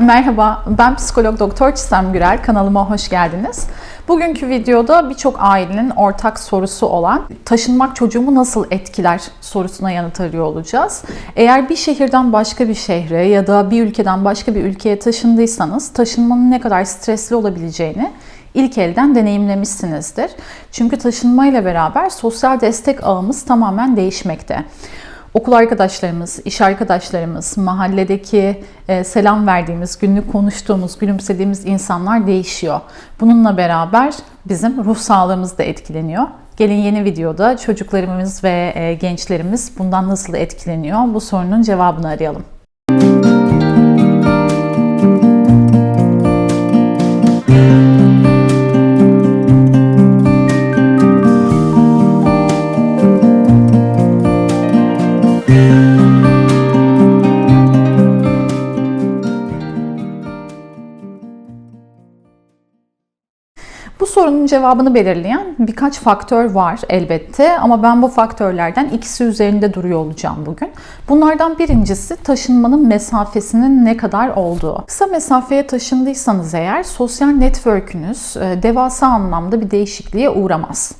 Merhaba, ben psikolog doktor Çisem Gürel. Kanalıma hoş geldiniz. Bugünkü videoda birçok ailenin ortak sorusu olan taşınmak çocuğumu nasıl etkiler sorusuna yanıt arıyor olacağız. Eğer bir şehirden başka bir şehre ya da bir ülkeden başka bir ülkeye taşındıysanız taşınmanın ne kadar stresli olabileceğini ilk elden deneyimlemişsinizdir. Çünkü taşınmayla beraber sosyal destek ağımız tamamen değişmekte. Okul arkadaşlarımız, iş arkadaşlarımız, mahalledeki e, selam verdiğimiz, günlük konuştuğumuz, gülümsediğimiz insanlar değişiyor. Bununla beraber bizim ruh sağlığımız da etkileniyor. Gelin yeni videoda çocuklarımız ve e, gençlerimiz bundan nasıl etkileniyor? Bu sorunun cevabını arayalım. Bu sorunun cevabını belirleyen birkaç faktör var elbette ama ben bu faktörlerden ikisi üzerinde duruyor olacağım bugün. Bunlardan birincisi taşınmanın mesafesinin ne kadar olduğu. Kısa mesafeye taşındıysanız eğer sosyal network'ünüz e, devasa anlamda bir değişikliğe uğramaz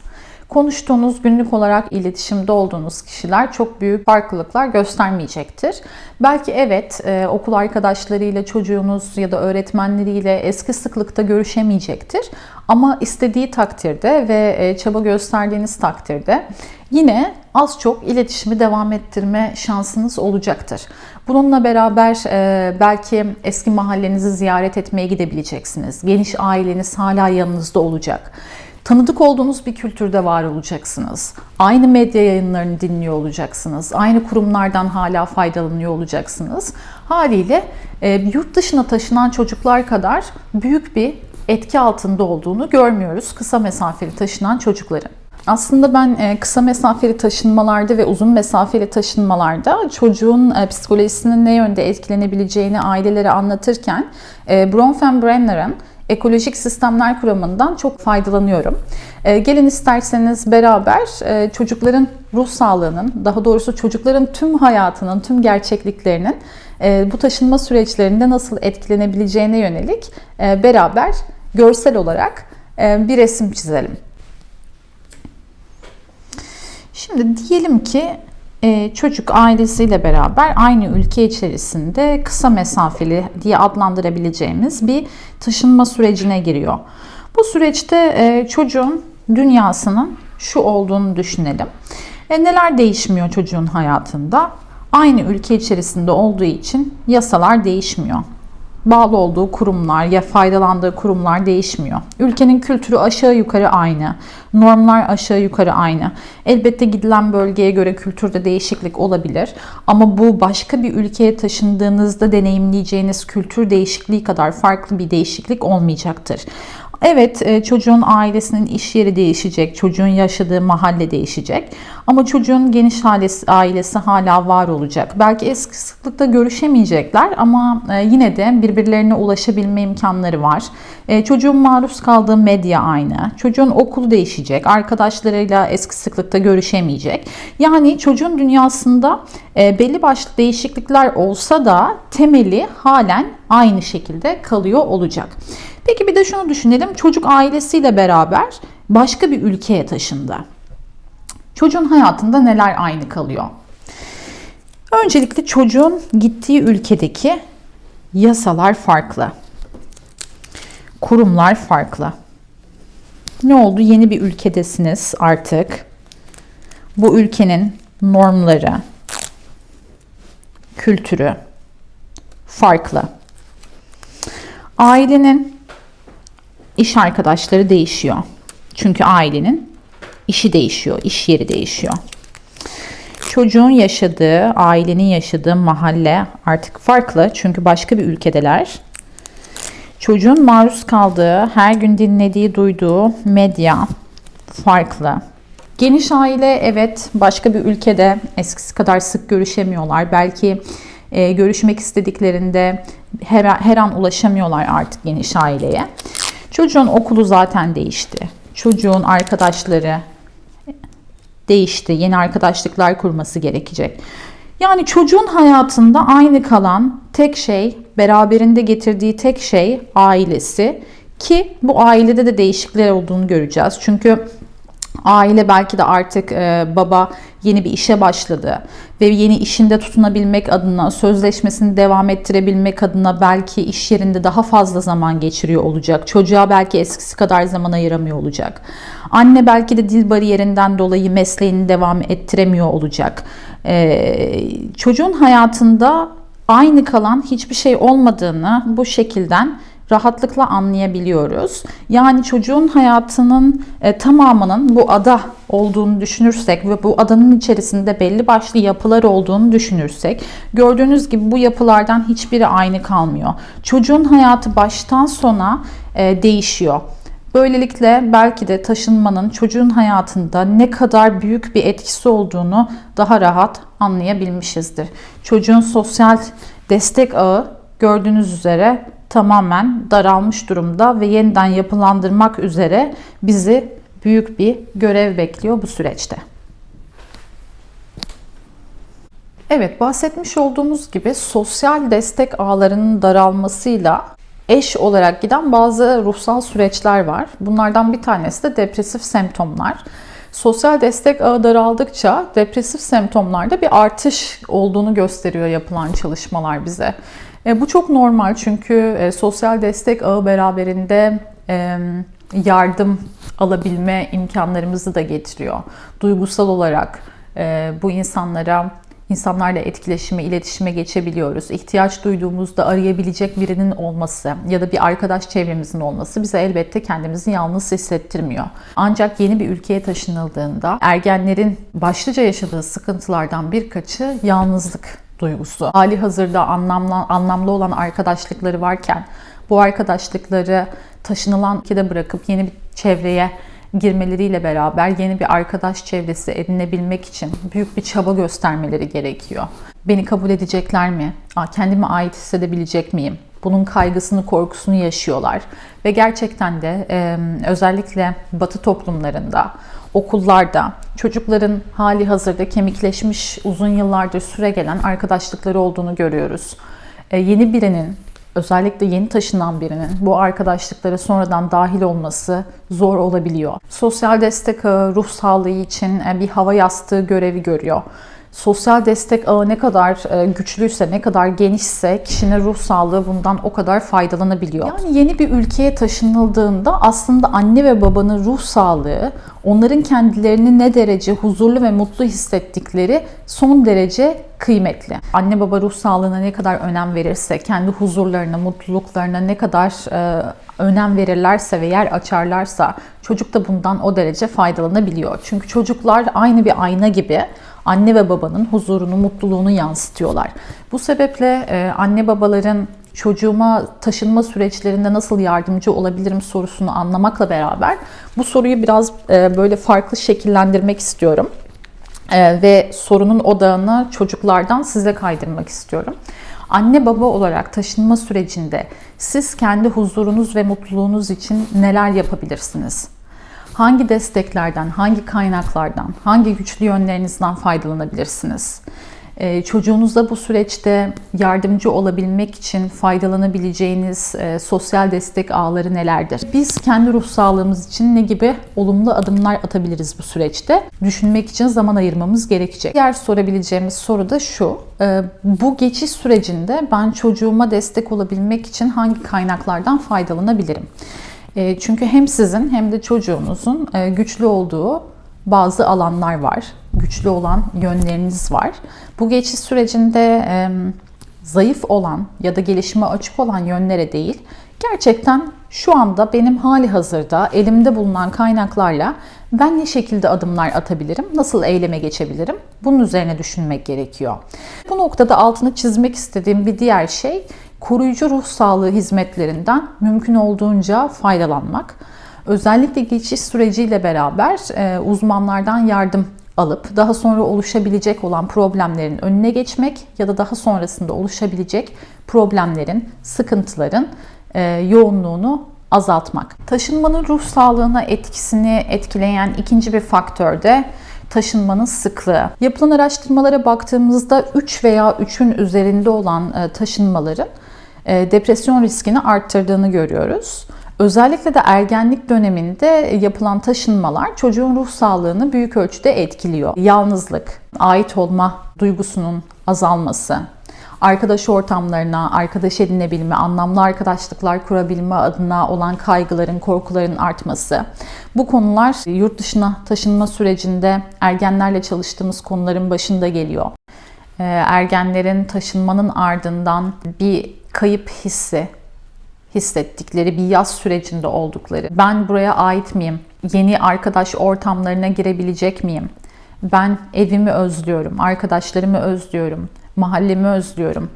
konuştuğunuz, günlük olarak iletişimde olduğunuz kişiler çok büyük farklılıklar göstermeyecektir. Belki evet e, okul arkadaşlarıyla çocuğunuz ya da öğretmenleriyle eski sıklıkta görüşemeyecektir. Ama istediği takdirde ve e, çaba gösterdiğiniz takdirde yine az çok iletişimi devam ettirme şansınız olacaktır. Bununla beraber e, belki eski mahallenizi ziyaret etmeye gidebileceksiniz. Geniş aileniz hala yanınızda olacak. Tanıdık olduğunuz bir kültürde var olacaksınız. Aynı medya yayınlarını dinliyor olacaksınız. Aynı kurumlardan hala faydalanıyor olacaksınız. Haliyle e, yurt dışına taşınan çocuklar kadar büyük bir etki altında olduğunu görmüyoruz kısa mesafeli taşınan çocukların. Aslında ben e, kısa mesafeli taşınmalarda ve uzun mesafeli taşınmalarda çocuğun e, psikolojisinin ne yönde etkilenebileceğini ailelere anlatırken e, Bronfenbrenner'ın ekolojik sistemler kuramından çok faydalanıyorum. Gelin isterseniz beraber çocukların ruh sağlığının, daha doğrusu çocukların tüm hayatının, tüm gerçekliklerinin bu taşınma süreçlerinde nasıl etkilenebileceğine yönelik beraber görsel olarak bir resim çizelim. Şimdi diyelim ki e, çocuk ailesiyle beraber aynı ülke içerisinde kısa mesafeli diye adlandırabileceğimiz bir taşınma sürecine giriyor. Bu süreçte e, çocuğun dünyasının şu olduğunu düşünelim. E, neler değişmiyor çocuğun hayatında? Aynı ülke içerisinde olduğu için yasalar değişmiyor bağlı olduğu kurumlar ya faydalandığı kurumlar değişmiyor. Ülkenin kültürü aşağı yukarı aynı. Normlar aşağı yukarı aynı. Elbette gidilen bölgeye göre kültürde değişiklik olabilir. Ama bu başka bir ülkeye taşındığınızda deneyimleyeceğiniz kültür değişikliği kadar farklı bir değişiklik olmayacaktır. Evet e, çocuğun ailesinin iş yeri değişecek, çocuğun yaşadığı mahalle değişecek. Ama çocuğun geniş ailesi, ailesi hala var olacak. Belki eski sıklıkta görüşemeyecekler ama e, yine de birbirlerine ulaşabilme imkanları var. E, çocuğun maruz kaldığı medya aynı. Çocuğun okulu değişecek. Arkadaşlarıyla eski sıklıkta görüşemeyecek. Yani çocuğun dünyasında belli başlı değişiklikler olsa da temeli halen aynı şekilde kalıyor olacak. Peki bir de şunu düşünelim. Çocuk ailesiyle beraber başka bir ülkeye taşındı. Çocuğun hayatında neler aynı kalıyor? Öncelikle çocuğun gittiği ülkedeki yasalar farklı. Kurumlar farklı. Ne oldu? Yeni bir ülkedesiniz artık. Bu ülkenin normları, kültürü farklı. Ailenin iş arkadaşları değişiyor. Çünkü ailenin işi değişiyor, iş yeri değişiyor. Çocuğun yaşadığı, ailenin yaşadığı mahalle artık farklı çünkü başka bir ülkedeler. Çocuğun maruz kaldığı, her gün dinlediği, duyduğu medya farklı. Geniş aile evet başka bir ülkede eskisi kadar sık görüşemiyorlar. Belki e, görüşmek istediklerinde her, her an ulaşamıyorlar artık geniş aileye. Çocuğun okulu zaten değişti. Çocuğun arkadaşları değişti. Yeni arkadaşlıklar kurması gerekecek. Yani çocuğun hayatında aynı kalan tek şey, beraberinde getirdiği tek şey ailesi ki bu ailede de değişiklikler olduğunu göreceğiz. Çünkü aile belki de artık e, baba yeni bir işe başladı ve yeni işinde tutunabilmek adına, sözleşmesini devam ettirebilmek adına belki iş yerinde daha fazla zaman geçiriyor olacak. Çocuğa belki eskisi kadar zaman ayıramıyor olacak. Anne belki de dil bariyerinden dolayı mesleğini devam ettiremiyor olacak. E, çocuğun hayatında aynı kalan hiçbir şey olmadığını bu şekilden rahatlıkla anlayabiliyoruz. Yani çocuğun hayatının e, tamamının bu ada olduğunu düşünürsek ve bu adanın içerisinde belli başlı yapılar olduğunu düşünürsek gördüğünüz gibi bu yapılardan hiçbiri aynı kalmıyor. Çocuğun hayatı baştan sona e, değişiyor. Böylelikle belki de taşınmanın çocuğun hayatında ne kadar büyük bir etkisi olduğunu daha rahat anlayabilmişizdir. Çocuğun sosyal destek ağı gördüğünüz üzere tamamen daralmış durumda ve yeniden yapılandırmak üzere bizi büyük bir görev bekliyor bu süreçte. Evet, bahsetmiş olduğumuz gibi sosyal destek ağlarının daralmasıyla eş olarak giden bazı ruhsal süreçler var. Bunlardan bir tanesi de depresif semptomlar. Sosyal destek ağı daraldıkça depresif semptomlarda bir artış olduğunu gösteriyor yapılan çalışmalar bize. E, bu çok normal çünkü e, sosyal destek ağı beraberinde e, yardım alabilme imkanlarımızı da getiriyor. Duygusal olarak e, bu insanlara insanlarla etkileşime, iletişime geçebiliyoruz. İhtiyaç duyduğumuzda arayabilecek birinin olması ya da bir arkadaş çevremizin olması bize elbette kendimizi yalnız hissettirmiyor. Ancak yeni bir ülkeye taşınıldığında ergenlerin başlıca yaşadığı sıkıntılardan birkaçı yalnızlık duygusu. Hali hazırda anlamlı, anlamlı olan arkadaşlıkları varken bu arkadaşlıkları taşınılan ülkede bırakıp yeni bir çevreye girmeleriyle beraber yeni bir arkadaş çevresi edinebilmek için büyük bir çaba göstermeleri gerekiyor. Beni kabul edecekler mi? Kendime ait hissedebilecek miyim? Bunun kaygısını, korkusunu yaşıyorlar. Ve gerçekten de özellikle batı toplumlarında, okullarda çocukların hali hazırda kemikleşmiş uzun yıllardır süre gelen arkadaşlıkları olduğunu görüyoruz. Yeni birinin özellikle yeni taşınan birinin bu arkadaşlıklara sonradan dahil olması zor olabiliyor. Sosyal destek ağı ruh sağlığı için bir hava yastığı görevi görüyor sosyal destek ağı ne kadar e, güçlüyse, ne kadar genişse kişinin ruh sağlığı bundan o kadar faydalanabiliyor. Yani yeni bir ülkeye taşınıldığında aslında anne ve babanın ruh sağlığı onların kendilerini ne derece huzurlu ve mutlu hissettikleri son derece kıymetli. Anne baba ruh sağlığına ne kadar önem verirse, kendi huzurlarına, mutluluklarına ne kadar e, önem verirlerse ve yer açarlarsa çocuk da bundan o derece faydalanabiliyor. Çünkü çocuklar aynı bir ayna gibi anne ve babanın huzurunu, mutluluğunu yansıtıyorlar. Bu sebeple e, anne babaların çocuğuma taşınma süreçlerinde nasıl yardımcı olabilirim sorusunu anlamakla beraber bu soruyu biraz e, böyle farklı şekillendirmek istiyorum. E, ve sorunun odağını çocuklardan size kaydırmak istiyorum. Anne baba olarak taşınma sürecinde siz kendi huzurunuz ve mutluluğunuz için neler yapabilirsiniz? Hangi desteklerden, hangi kaynaklardan, hangi güçlü yönlerinizden faydalanabilirsiniz? Ee, çocuğunuza bu süreçte yardımcı olabilmek için faydalanabileceğiniz e, sosyal destek ağları nelerdir? Biz kendi ruh sağlığımız için ne gibi olumlu adımlar atabiliriz bu süreçte? Düşünmek için zaman ayırmamız gerekecek. Diğer sorabileceğimiz soru da şu. E, bu geçiş sürecinde ben çocuğuma destek olabilmek için hangi kaynaklardan faydalanabilirim? E, çünkü hem sizin hem de çocuğunuzun e, güçlü olduğu bazı alanlar var. Güçlü olan yönleriniz var. Bu geçiş sürecinde e, zayıf olan ya da gelişime açık olan yönlere değil, gerçekten şu anda benim hali hazırda elimde bulunan kaynaklarla ben ne şekilde adımlar atabilirim, nasıl eyleme geçebilirim? Bunun üzerine düşünmek gerekiyor. Bu noktada altını çizmek istediğim bir diğer şey koruyucu ruh sağlığı hizmetlerinden mümkün olduğunca faydalanmak. Özellikle geçiş süreciyle beraber e, uzmanlardan yardım alıp daha sonra oluşabilecek olan problemlerin önüne geçmek ya da daha sonrasında oluşabilecek problemlerin, sıkıntıların e, yoğunluğunu azaltmak. Taşınmanın ruh sağlığına etkisini etkileyen ikinci bir faktör de taşınmanın sıklığı. Yapılan araştırmalara baktığımızda 3 veya 3'ün üzerinde olan e, taşınmaların depresyon riskini arttırdığını görüyoruz. Özellikle de ergenlik döneminde yapılan taşınmalar çocuğun ruh sağlığını büyük ölçüde etkiliyor. Yalnızlık, ait olma duygusunun azalması, arkadaş ortamlarına, arkadaş edinebilme, anlamlı arkadaşlıklar kurabilme adına olan kaygıların, korkuların artması. Bu konular yurt dışına taşınma sürecinde ergenlerle çalıştığımız konuların başında geliyor. Ee, ergenlerin taşınmanın ardından bir kayıp hissi, hissettikleri bir yaz sürecinde oldukları. Ben buraya ait miyim? Yeni arkadaş ortamlarına girebilecek miyim? Ben evimi özlüyorum, arkadaşlarımı özlüyorum, mahallemi özlüyorum.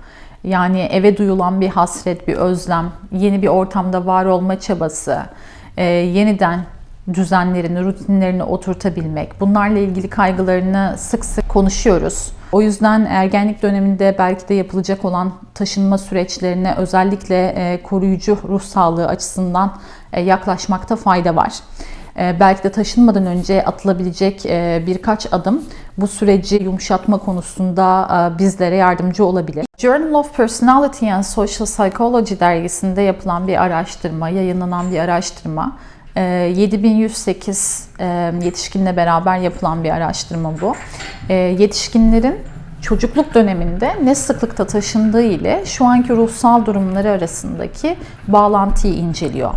Yani eve duyulan bir hasret, bir özlem, yeni bir ortamda var olma çabası, e, yeniden düzenlerini, rutinlerini oturtabilmek. Bunlarla ilgili kaygılarını sık sık konuşuyoruz. O yüzden ergenlik döneminde belki de yapılacak olan taşınma süreçlerine özellikle e, koruyucu ruh sağlığı açısından e, yaklaşmakta fayda var. E, belki de taşınmadan önce atılabilecek birkaç adım bu süreci yumuşatma konusunda bizlere yardımcı olabilir. Journal of Personality and Social Psychology dergisinde yapılan bir araştırma, yayınlanan bir araştırma 7108 ee, e, yetişkinle beraber yapılan bir araştırma bu. Ee, yetişkinlerin çocukluk döneminde ne sıklıkta taşındığı ile şu anki ruhsal durumları arasındaki bağlantıyı inceliyor.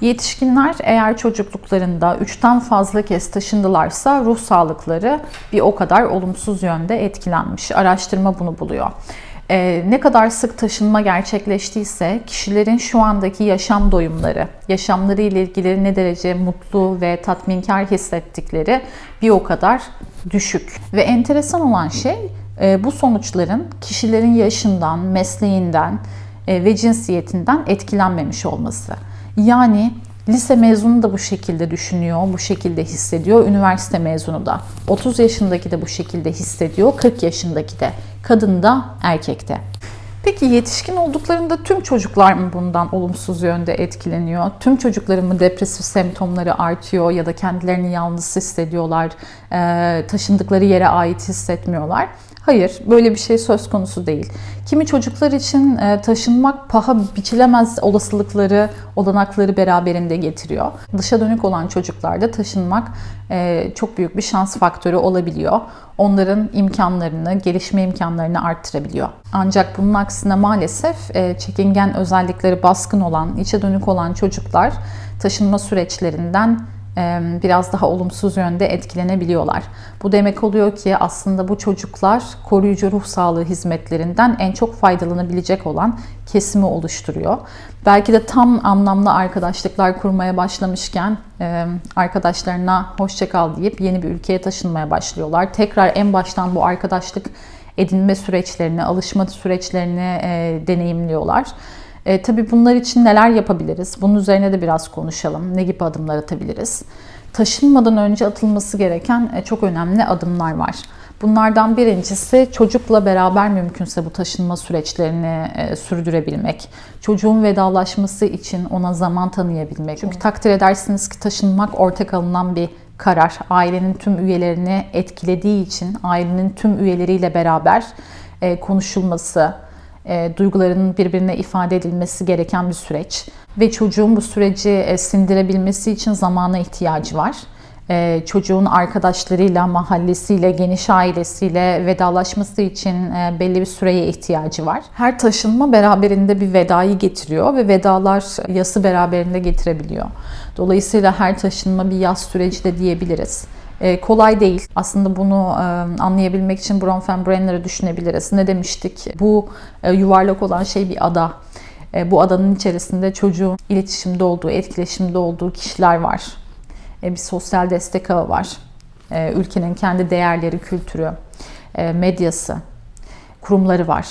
Yetişkinler eğer çocukluklarında 3'ten fazla kez taşındılarsa ruh sağlıkları bir o kadar olumsuz yönde etkilenmiş. Araştırma bunu buluyor. Ee, ne kadar sık taşınma gerçekleştiyse kişilerin şu andaki yaşam doyumları, yaşamları ile ilgili ne derece mutlu ve tatminkar hissettikleri bir o kadar düşük. Ve enteresan olan şey e, bu sonuçların kişilerin yaşından, mesleğinden e, ve cinsiyetinden etkilenmemiş olması. Yani Lise mezunu da bu şekilde düşünüyor, bu şekilde hissediyor. Üniversite mezunu da. 30 yaşındaki de bu şekilde hissediyor, 40 yaşındaki de. Kadın da, erkek de. Peki yetişkin olduklarında tüm çocuklar mı bundan olumsuz yönde etkileniyor? Tüm çocukların mı depresif semptomları artıyor ya da kendilerini yalnız hissediyorlar, taşındıkları yere ait hissetmiyorlar? Hayır, böyle bir şey söz konusu değil. Kimi çocuklar için e, taşınmak paha biçilemez olasılıkları, olanakları beraberinde getiriyor. Dışa dönük olan çocuklarda taşınmak e, çok büyük bir şans faktörü olabiliyor. Onların imkanlarını, gelişme imkanlarını arttırabiliyor. Ancak bunun aksine maalesef e, çekingen özellikleri baskın olan, içe dönük olan çocuklar taşınma süreçlerinden biraz daha olumsuz yönde etkilenebiliyorlar. Bu demek oluyor ki aslında bu çocuklar koruyucu ruh sağlığı hizmetlerinden en çok faydalanabilecek olan kesimi oluşturuyor. Belki de tam anlamlı arkadaşlıklar kurmaya başlamışken arkadaşlarına hoşçakal deyip yeni bir ülkeye taşınmaya başlıyorlar. Tekrar en baştan bu arkadaşlık edinme süreçlerini, alışma süreçlerini deneyimliyorlar. E, tabii bunlar için neler yapabiliriz? Bunun üzerine de biraz konuşalım. Ne gibi adımlar atabiliriz? Taşınmadan önce atılması gereken e, çok önemli adımlar var. Bunlardan birincisi çocukla beraber mümkünse bu taşınma süreçlerini e, sürdürebilmek. Çocuğun vedalaşması için ona zaman tanıyabilmek. Çünkü takdir edersiniz ki taşınmak ortak alınan bir karar. Ailenin tüm üyelerini etkilediği için ailenin tüm üyeleriyle beraber e, konuşulması, e, duygularının birbirine ifade edilmesi gereken bir süreç. Ve çocuğun bu süreci e, sindirebilmesi için zamana ihtiyacı var. E, çocuğun arkadaşlarıyla, mahallesiyle, geniş ailesiyle vedalaşması için e, belli bir süreye ihtiyacı var. Her taşınma beraberinde bir vedayı getiriyor ve vedalar yası beraberinde getirebiliyor. Dolayısıyla her taşınma bir yaz süreci de diyebiliriz. E, kolay değil. Aslında bunu e, anlayabilmek için Bronfenbrenner'ı düşünebiliriz. Ne demiştik? Bu e, yuvarlak olan şey bir ada. E, bu adanın içerisinde çocuğun iletişimde olduğu, etkileşimde olduğu kişiler var. E, bir sosyal destek ağı var. E, ülkenin kendi değerleri, kültürü, e, medyası, kurumları var.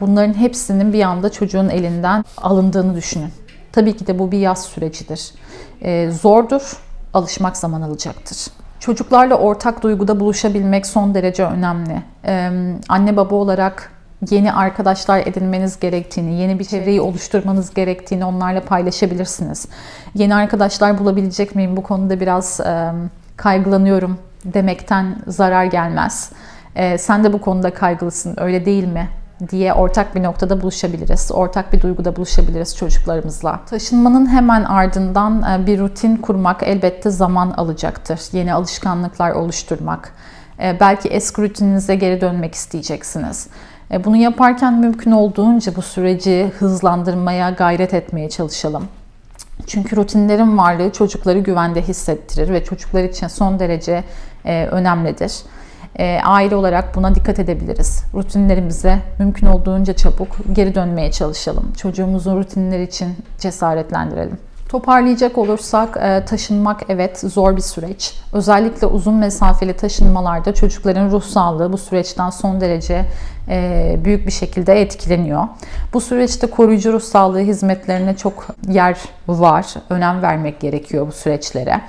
Bunların hepsinin bir anda çocuğun elinden alındığını düşünün. Tabii ki de bu bir yaz sürecidir. E, zordur, alışmak zaman alacaktır. Çocuklarla ortak duyguda buluşabilmek son derece önemli. Ee, anne baba olarak yeni arkadaşlar edinmeniz gerektiğini, yeni bir çevreyi oluşturmanız gerektiğini onlarla paylaşabilirsiniz. Yeni arkadaşlar bulabilecek miyim? Bu konuda biraz e, kaygılanıyorum demekten zarar gelmez. Ee, sen de bu konuda kaygılısın, öyle değil mi? Diye ortak bir noktada buluşabiliriz. Ortak bir duyguda buluşabiliriz çocuklarımızla. Taşınmanın hemen ardından e, bir rutin kurmak elbette zaman alacaktır. Yeni alışkanlıklar oluşturmak. E, belki eski rutininize geri dönmek isteyeceksiniz. E, bunu yaparken mümkün olduğunca bu süreci hızlandırmaya gayret etmeye çalışalım. Çünkü rutinlerin varlığı çocukları güvende hissettirir ve çocuklar için son derece önemlidir e, aile olarak buna dikkat edebiliriz. Rutinlerimize mümkün olduğunca çabuk geri dönmeye çalışalım. Çocuğumuzun rutinleri için cesaretlendirelim. Toparlayacak olursak e, taşınmak evet zor bir süreç. Özellikle uzun mesafeli taşınmalarda çocukların ruh sağlığı bu süreçten son derece e, büyük bir şekilde etkileniyor. Bu süreçte koruyucu ruh sağlığı hizmetlerine çok yer var. Önem vermek gerekiyor bu süreçlere.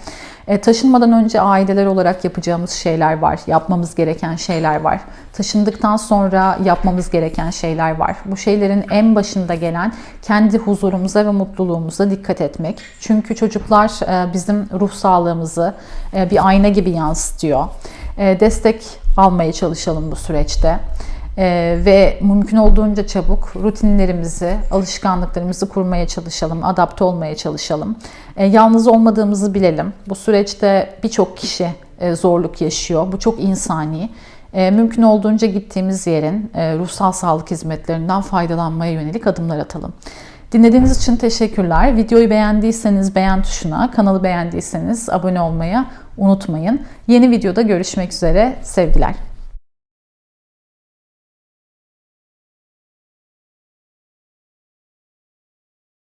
E, taşınmadan önce aileler olarak yapacağımız şeyler var, yapmamız gereken şeyler var. Taşındıktan sonra yapmamız gereken şeyler var. Bu şeylerin en başında gelen kendi huzurumuza ve mutluluğumuza dikkat etmek. Çünkü çocuklar e, bizim ruh sağlığımızı e, bir ayna gibi yansıtıyor. Destek almaya çalışalım bu süreçte. Ee, ve mümkün olduğunca çabuk rutinlerimizi, alışkanlıklarımızı kurmaya çalışalım, adapte olmaya çalışalım. Ee, yalnız olmadığımızı bilelim. Bu süreçte birçok kişi e, zorluk yaşıyor. Bu çok insani. E, mümkün olduğunca gittiğimiz yerin e, ruhsal sağlık hizmetlerinden faydalanmaya yönelik adımlar atalım. Dinlediğiniz için teşekkürler. Videoyu beğendiyseniz beğen tuşuna, kanalı beğendiyseniz abone olmayı unutmayın. Yeni videoda görüşmek üzere. Sevgiler.